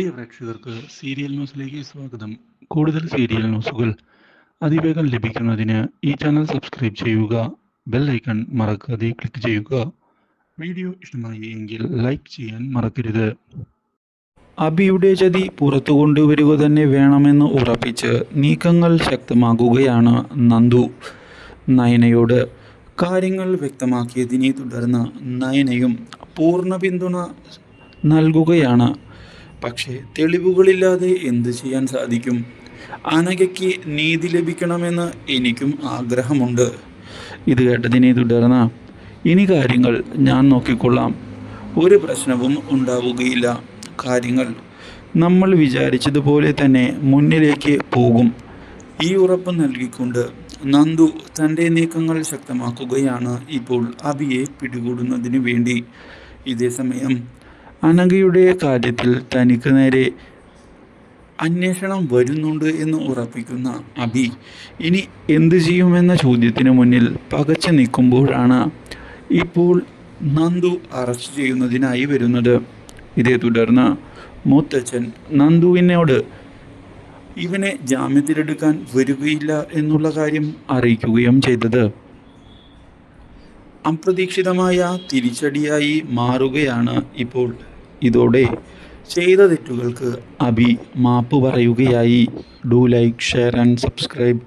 പ്രിയ പ്രേക്ഷകർക്ക് സീരിയൽ ന്യൂസിലേക്ക് സ്വാഗതം. കൂടുതൽ സീരിയൽ ന്യൂസുകൾ അതിവേഗം ലഭിക്കുന്നതിന് ഈ ചാനൽ സബ്സ്ക്രൈബ് ചെയ്യുക ബെൽ ഐക്കൺ മറക്കാതെ ക്ലിക്ക് ചെയ്യുക. വീഡിയോ ഇഷ്ടമായി എങ്കിൽ ലൈക്ക് ചെയ്യാൻ മറക്കരുത്. അബിയുടെ ചതി പുറത്തു കൊണ്ടുവരിക തന്നെ വേണമെന്ന് ഉറപ്പിച്ച് നീക്കങ്ങൾ ശക്തമാക്കുകയാണ് നന്ദു. നയനയോട് കാര്യങ്ങൾ വ്യക്തമാക്കിയതിനെ തുടർന്ന് നയനയും പൂർണ പിന്തുണ നൽകുകയാണ് പക്ഷേ തെളിവുകളില്ലാതെ എന്ത് ചെയ്യാൻ സാധിക്കും? അനഘയ്ക്ക് നീതി ലഭിക്കണമെന്ന് എനിക്കും ആഗ്രഹമുണ്ട്. ഇത് കേട്ടതിനെ തുടർന്ന് ഇനി കാര്യങ്ങൾ ഞാൻ നോക്കിക്കൊള്ളാം. ഒരു പ്രശ്നവും ഉണ്ടാവുകയില്ല. കാര്യങ്ങൾ നമ്മൾ വിചാരിച്ചതുപോലെ തന്നെ മുന്നിലേക്ക് പോകും. ഈ ഉറപ്പ് നൽകിക്കൊണ്ട് നന്ദു തന്റെ നീക്കങ്ങൾ ശക്തമാക്കുകയാണ് ഇപ്പോൾ അബിയെ പിടികൂടുന്നതിന് വേണ്ടി. ഇതേസമയം അനഘയുടെ കാര്യത്തിൽ തനിക്ക് നേരെ അന്വേഷണം വരുന്നുണ്ട് എന്ന് ഉറപ്പിക്കുന്ന അബി ഇനി എന്തു ചെയ്യുമെന്ന ചോദ്യത്തിന് മുന്നിൽ പകച്ചു നിൽക്കുമ്പോഴാണ് ഇപ്പോൾ നന്ദു അറസ്റ്റ് ചെയ്യുന്നതിനായി വരുന്നത്. ഇതേ തുടർന്ന് മൂത്തച്ഛൻ നന്ദുവിനോട് ഇവനെ ജാമ്യത്തിലെടുക്കാൻ വരികയില്ല എന്നുള്ള കാര്യം അറിയിക്കുകയും ചെയ്തത്. അപ്രതീക്ഷിതമായ തിരിച്ചടിയായി മാറുകയാണ് ഇപ്പോൾ ഇതോടെ ചെയ്ത തെറ്റുകൾക്ക് അബി മാപ്പ് പറയുകയായി. Do like share and subscribe